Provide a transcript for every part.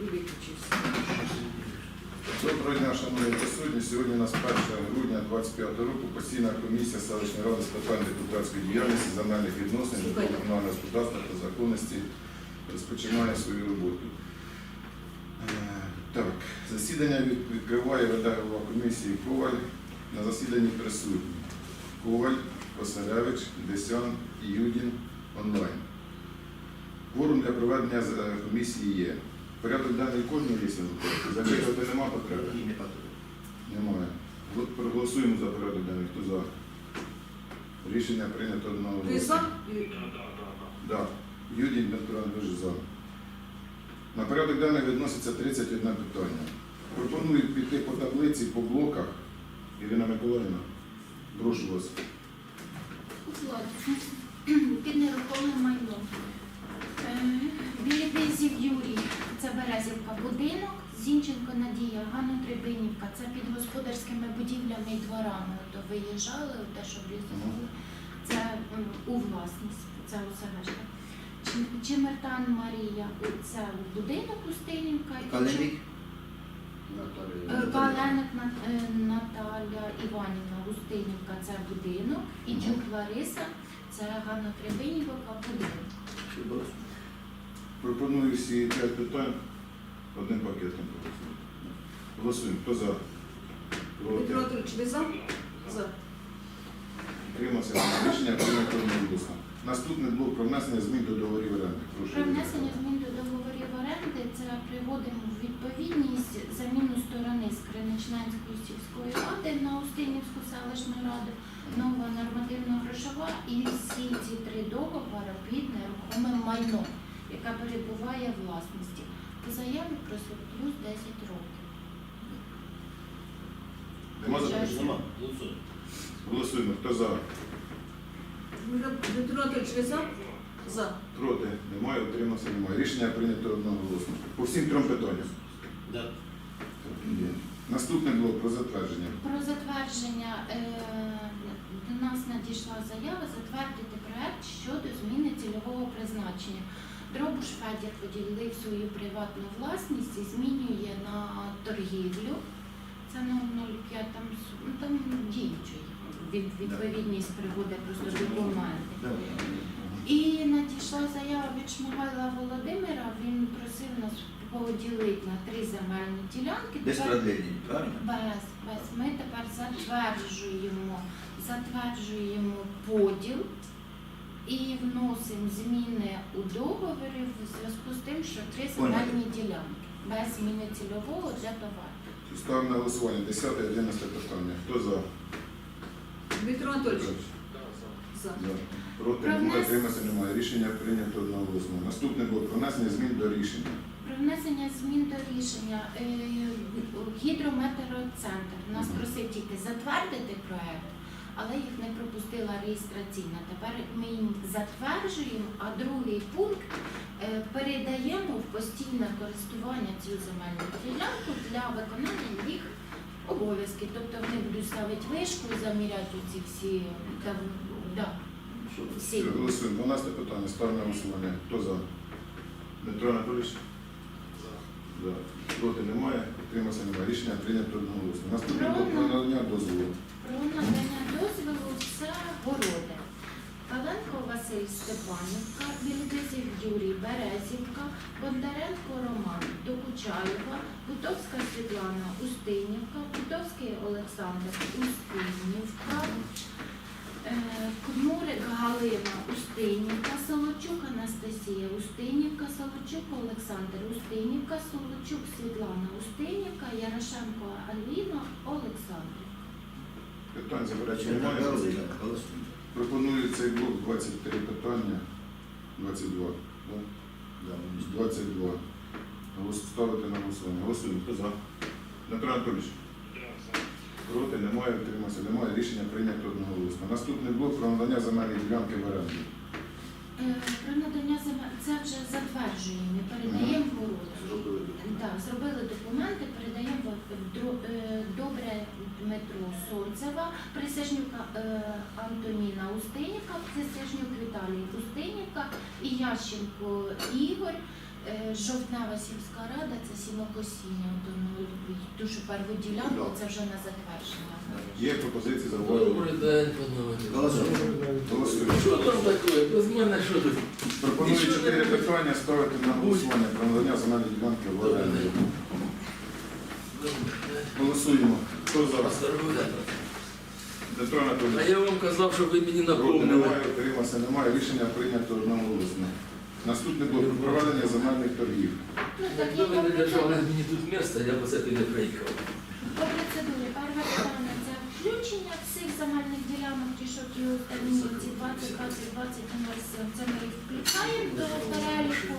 і виключився. Доброго дня, шановні присутні. Сьогодні у нас 1 грудня 25 року постійна комісія селищної ради з питань депутатської діяльності, земельних відносин, комунального господарства та законності розпочинає свою роботу. Е, Так, засідання відкриває веде голова комісії Коваль. На засіданні присутні Коваль, Косаревич, Десян, Юдін онлайн. Кворум для проведення е, комісії є. Порядок денний кожного сьогодні? Закрити нема потреби? Немає. От Проголосуємо за порядок денний. Хто за? Рішення прийнято одного. Ти за? Да. Юдін Дмитро дуже за. На порядок денний відноситься 31 питання. Пропоную піти по таблиці, по блоках. Ірина Миколаївна, прошу вас. Під нерухомим майном. Березівка будинок, Зінченко Надія, Ганна Трибинівка, це під господарськими будівлями і дворами. То виїжджали, те, що влізли. Це у власність, це усе решта. Чимертан Марія, це будинок Калерік? Е, Каленик е, Наталя Іванівна Устинівка це будинок, і Мгм. Лариса це Ганна Трибинівка будинок. Пропоную всі п'ять питань одним пакетом проголосувати. Голосуємо. Хто за? Проти? Петро Анатолійович, ви за? За. Утримався. Рішення прийнято одноголосно. Наступний блок про внесення змін до договорів оренди. Прошу. Про внесення змін до договорів оренди це приводимо в відповідність заміну сторони з Криничненської сільської ради на Устинівську селищну раду, нова нормативна грошова і всі ці три договори під нерухомим майном, яка перебуває в власності. По заяві просить плюс 10 років. Нема заперечень? Нема. Голосуємо. Хто за? Петро Анатолійович, ви за? За. Проти? Немає. Утримався? Немає. Рішення прийнято одноголосно. По всім трьом питанням. Да. Є. Наступний блок про затвердження. Про затвердження е, до нас надійшла заява затвердити проект щодо зміни цільового призначення. Дробуш Федір поділив свою приватну власність і змінює на торгівлю. Це на 0,5 там, ну, там діючий. Від, відповідність приводить просто документи. І надійшла заява від Шмигайла Володимира. Він просив нас поділити на три земельні ділянки. Без продлення, правильно? без, без. Ми тепер затверджуємо, затверджуємо поділ і вносимо зміни у договори в зв'язку з тим, що три земельні ділянки без зміни цільового для товару. Ставимо на голосування 10 і 11 питання. Хто за? Дмитро Анатолійович, за. За. Проти? Про Немає. внес-? Немає. Рішення прийнято одноголосно. Наступний блок про внесення змін до рішення. Про внесення змін до рішення е, гідрометеоцентр нас просив тільки затвердити проект, але їх не пропустила реєстраційна. Тепер ми їм затверджуємо, а другий пункт е, передаємо в постійне користування цю земельну ділянку для виконання їх обов'язків. Тобто вони будуть ставити вишку, заміряти ці всі там, да, всі. Голосуємо. 12 питання. Ставимо на голосування. Хто за? Дмитро Анатолійович? За. Проти немає. Утримався? Немає. Рішення прийнято одноголосно. Наступний блок про надання дозволу. Про надання дозволу це городи. Каленко Василь Степанівка, Білбезів Юрій Березівка, Бондаренко Роман, Докучаєва, Бутовська Світлана Устинівка, Бутовський Олександр Устинівка, е, Кнурик Галина Устинівка, Солочук Анастасія Устинівка, Солочук Олександр Устинівка, Солочук Світлана Устинівка, Ярошенко Аліна Олександр. Питань Чи немає. Пропоную цей блок 23 питання. 22. Да? Да, 22. Ставити на голосування. Голосуємо. Хто за? Дмитро Анатолійович? Проти немає, утримався немає. Рішення прийнято одноголосно. Наступний блок про надання земельної ділянки в оренду. Е, Про надання земель це вже затверджуємо, передаємо в город. Зробили. Так, зробили документи, передаємо Дмитру Сонцева, Присяжнюка е, Антоніна Устинівка, Присяжнюк Віталій Устинівка і Ященко Ігор. Е, Жовтнева сільська рада це сінокосіння, то, ну, ту, що перву ділянку, це вже на затвердження. Є пропозиції Добрий день, панове. Голосуємо. Що там таке? Без мене що тут? Пропоную чотири питання ставити на голосування про надання земельної ділянки в оренду. Голосуємо. Хто за? Дмитро А Анатолійович. я вам казав, що ви мені Проти напомнили. немає, утримався немає. Рішення прийнято одноголосно. Наступне було проведення земельних торгів. Ну, так Якби як ви не держали процедурі, мені тут місце, я б це не приїхав. по процедурі перше питання це включення всіх земельних ділянок, ті, що ті останні ці 20, 20, 20, це ми їх включаємо до переліку.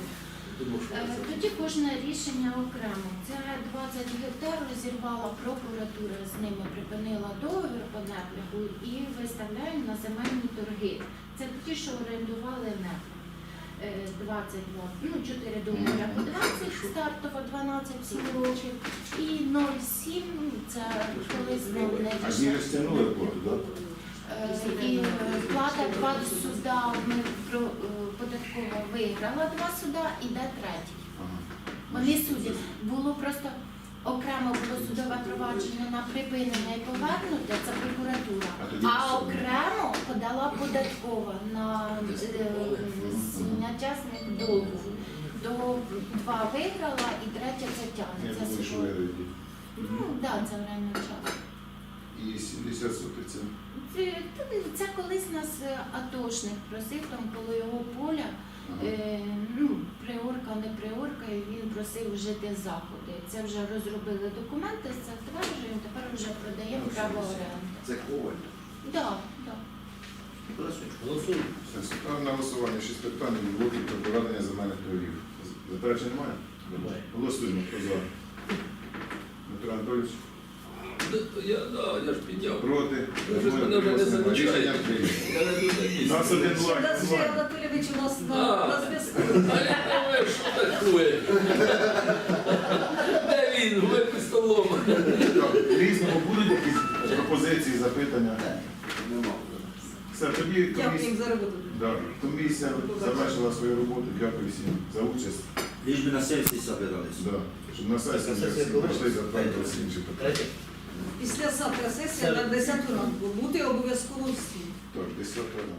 Е. Тоді кожне рішення окремо. Це 20 гектар розірвала прокуратура, з ними припинила договір по неплягу і виставляємо на земельні торги. Це ті, що орендували неплаг. Е, 22, ну 4 договори по 20, стартово 12 7 років і 0,7, ну, це колись не розтягнули плату, так? Е, І е, плата два суда, ми е, податкова виграла два суда, іде третій. Вони судять. Було просто окремо було судове провадження на припинення і повернуте, це прокуратура. А окремо подала податкова на е, зняття з них долгу. До два виграла і третя судове. Ну, да, це время час. І 70 сотих це. Це, це колись нас е, атошник просив там коло його поля. Ага. Е, ну, приорка, не приорка, і він просив вжити заходи. Це вже розробили документи, затверджуємо, тепер вже продаємо Ну, право оренди. Це коваль. Так, так. Голосуємо. Голосуємо. На голосування шість питань блоків про проведення земельних торгів. Заперечень немає? Немає. Голосуємо. Хто за? Дмитро Анатолійович. Я, да, я ж підняв. Проти. Ви ж мене вже не замічаєте. Я не на. Нас один лайк. Сергій Анатолійович у нас на, на зв'язку. А я що таке? Де він? Ви під столом. Так, Різному будуть якісь пропозиції, запитання? Нема. Все, тоді Дякую комісія, їм за роботу. да, комісія завершила свою роботу. Дякую всім за участь. Ліж би на сесії собирались. Да. Щоб на сесії сесія всі коли? прийшли інші питання. Після завтра сесія на 10 ранку. Бути обов'язково всі. Так, 10 ранку.